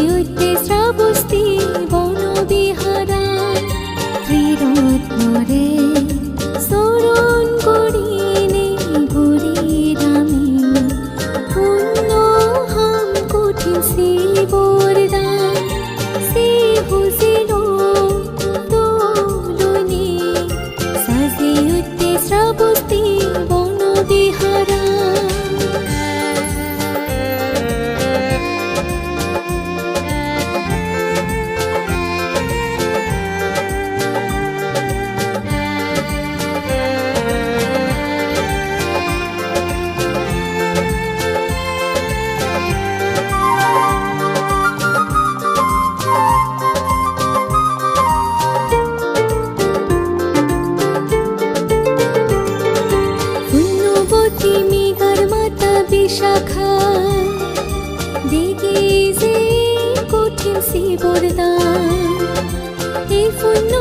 you লেগে যে কঠিন শিবর দান এই ফুন্ন